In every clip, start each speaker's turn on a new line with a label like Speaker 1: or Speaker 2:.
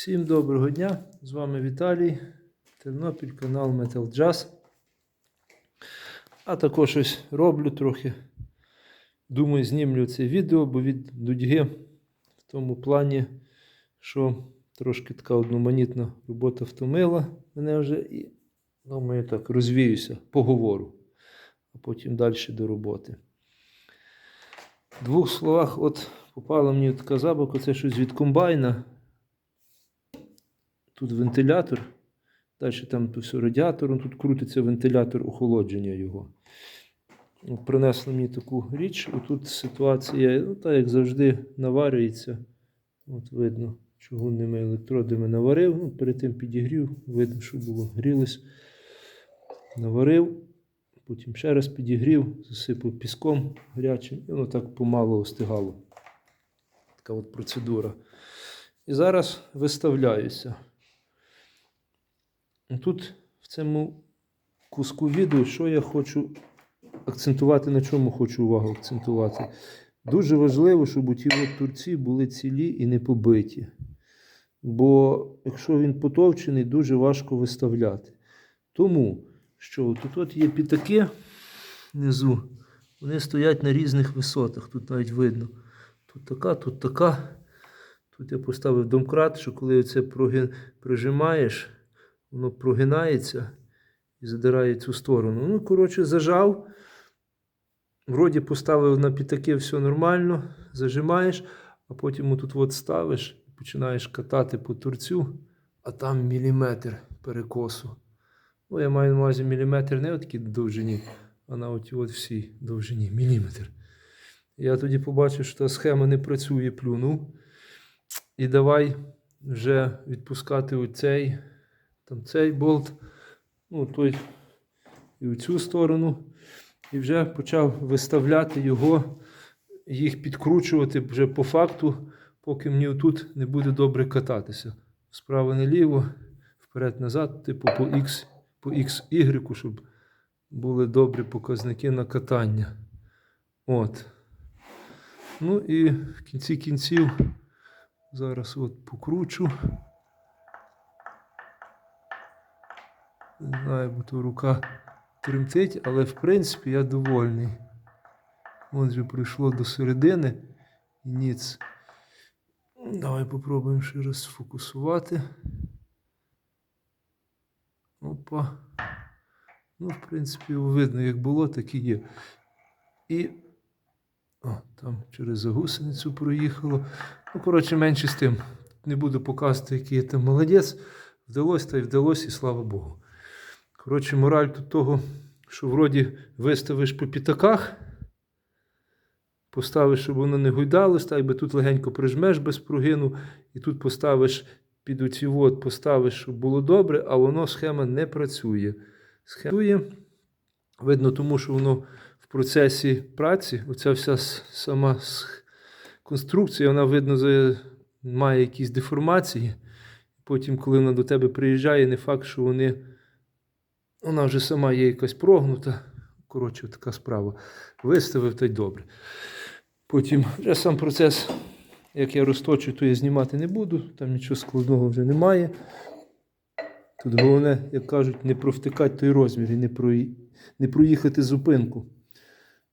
Speaker 1: Всім доброго дня! З вами Віталій, Тернопіль, канал Metal Jazz. А також ось роблю трохи. Думаю, знімлю це відео, бо від дудьги в тому плані, що трошки така одноманітна робота втомила мене вже і, думаю, так, розвіюся, поговору, а потім далі до роботи. В двох словах, от попала мені така забавка, це щось від комбайна. Тут вентилятор. Далі там все радіатор, тут крутиться вентилятор охолодження його. Принесли мені таку річ. Тут ситуація, ну, так як завжди, наварюється. От видно, чугунними електродами наварив. Ну, перед тим підігрів, видно, що було. Грілось. Наварив, потім ще раз підігрів, засипав піском гарячим, і воно так помало остигало. Така от процедура. І зараз виставляюся. Тут в цьому куску відео, що я хочу акцентувати, на чому хочу увагу акцентувати. Дуже важливо, щоб у ті турці були цілі і не побиті. Бо якщо він потовчений, дуже важко виставляти. Тому що тут от є пітаки внизу, вони стоять на різних висотах, тут навіть видно. Тут така, тут така. Тут я поставив домкрат, що коли це прижимаєш, воно прогинається і задирає цю сторону. Ну, коротше, зажав. Вроді поставив на пітаки все нормально, зажимаєш, а потім отут от ставиш і починаєш катати по турцю, а там міліметр перекосу. Ну, я маю на увазі міліметр не от такій довжині, а на от всій довжині міліметр. Я тоді побачив, що та схема не працює, плюнув. І давай вже відпускати оцей, там цей болт, ну, той і в цю сторону. І вже почав виставляти його, їх підкручувати вже по факту, поки мені тут не буде добре кататися. Справа наліво, вперед-назад, типу по X, по XY, щоб були добрі показники на катання. От. Ну і в кінці кінців зараз от покручу. Не знаю, бо то рука тремтить, але в принципі я довольний. От вже прийшло до середини і ніц. Давай попробуємо ще раз сфокусувати. Опа. Ну, в принципі, видно, як було, так і є. І. О, там через загусеницю проїхало. Ну, коротше, менше з тим. Не буду показувати, який я там молодець. Вдалося та й вдалося, і слава Богу. Коротше, мораль тут того, що вроді виставиш по п'ятаках, поставиш, щоб воно не гойдалось, так би тут легенько прижмеш без прогину, і тут поставиш під оці вод, поставиш, щоб було добре, а воно схема не працює. Схема видно, тому що воно в процесі праці, оця вся сама конструкція, вона, видно, має якісь деформації. Потім, коли вона до тебе приїжджає, не факт, що вони. Вона вже сама є якась прогнута. Коротше, така справа. Виставив та й добре. Потім вже сам процес, як я розточу, то я знімати не буду, там нічого складного вже немає. Тут головне, як кажуть, не провтикати той розмір і не, не проїхати зупинку.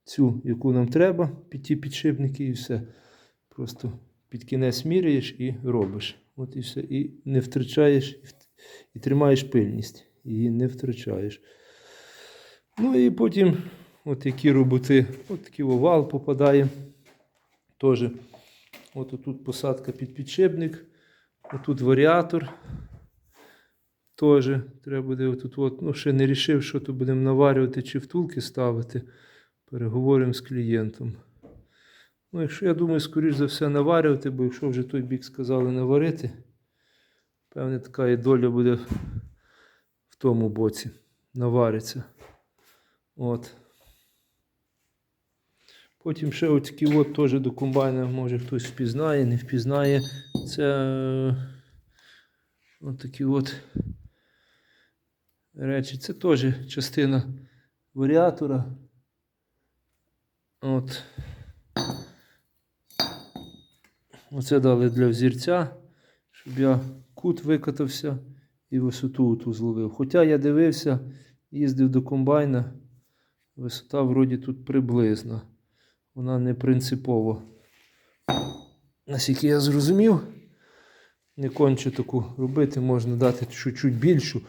Speaker 1: Цю, яку нам треба, під ті підшипники, і все. Просто під кінець міряєш і робиш. От і все. І не втрачаєш, і вт- і тримаєш пильність. Її не втрачаєш. Ну і потім, от які роботи, от такий овал попадає. Теж. От тут посадка під підшипник, отут варіатор. Теж треба буде отут, от, ну, ще не рішив, що тут будемо наварювати чи втулки ставити. Переговоримо з клієнтом. Ну, якщо я думаю, скоріш за все наварювати, бо якщо вже той бік сказали наварити, певне така і доля буде тому боці. Навариться. От. Потім ще отакі от теж до комбайна, може хтось впізнає, не впізнає. Це е, от такі от речі. Це теж частина варіатора. От. Оце дали для взірця, щоб я кут викатався і висоту ту зловив. Хоча я дивився, їздив до комбайна, висота вроді тут приблизна. Вона не принципово. Наскільки я зрозумів, не конче таку робити, можна дати чуть-чуть більшу,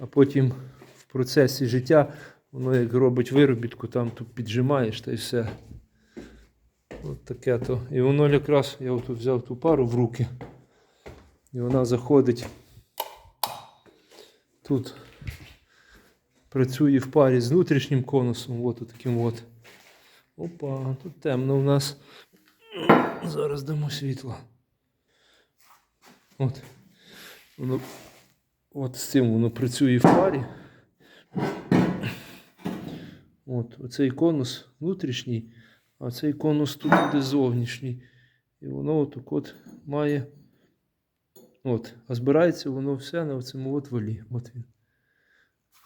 Speaker 1: а потім в процесі життя воно як робить виробітку, там тут піджимаєш та й все. От таке то. І воно якраз, я отут взяв ту пару в руки, і вона заходить. Тут працює в парі з внутрішнім конусом, от таким от. Опа, тут темно у нас. Зараз дамо світло. От. Воно, от з цим воно працює в парі. От, оцей конус внутрішній, а цей конус тут буде зовнішній. І воно от має. От, а збирається воно все на цьому от валі. От він.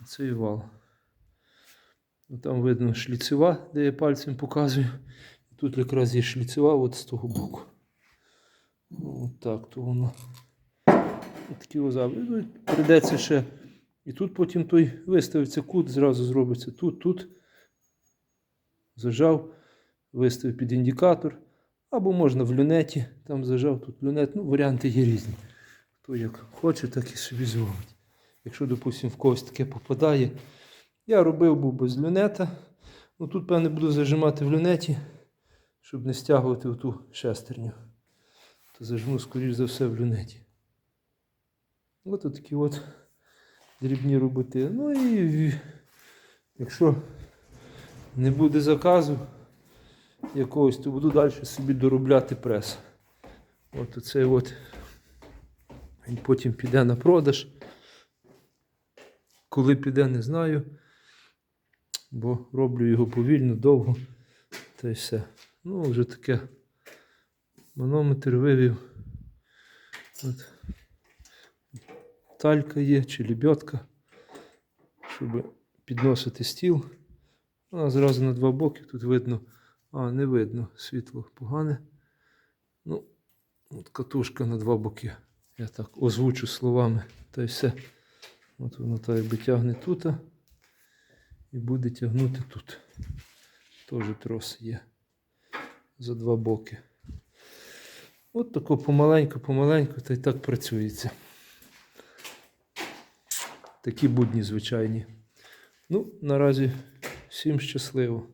Speaker 1: Оцей вал. Там видно шліцева, де я пальцем показую. Тут якраз є шліцева от з того боку. От так то воно. Такі озави. Ну, прийдеться ще. І тут потім той виставиться кут, зразу зробиться тут, тут. Зажав, виставив під індикатор. Або можна в люнеті, там зажав, тут люнет. Ну, варіанти є різні. Хто як хоче, так і собі зробить. Якщо, допустимо, в когось таке попадає. Я робив був без люнета. Ну тут, певне, буду зажимати в люнеті, щоб не стягувати в ту шестерню. То зажму, скоріш за все, в люнеті. От такі от дрібні роботи. Ну і якщо не буде заказу якогось, то буду далі собі доробляти прес. От оцей от. Він потім піде на продаж. Коли піде, не знаю. Бо роблю його повільно, довго. Та й все. Ну, вже таке. Манометр вивів. От. Талька є чи лебедка, щоб підносити стіл. Вона зразу на два боки. Тут видно. А, не видно. Світло погане. Ну, от катушка на два боки. Я так озвучу словами. Та й все. От воно так якби тягне тут. І буде тягнути тут. Теж трос є. За два боки. От тако помаленьку, помаленьку, та й так працюється. Такі будні звичайні. Ну, наразі всім щасливо.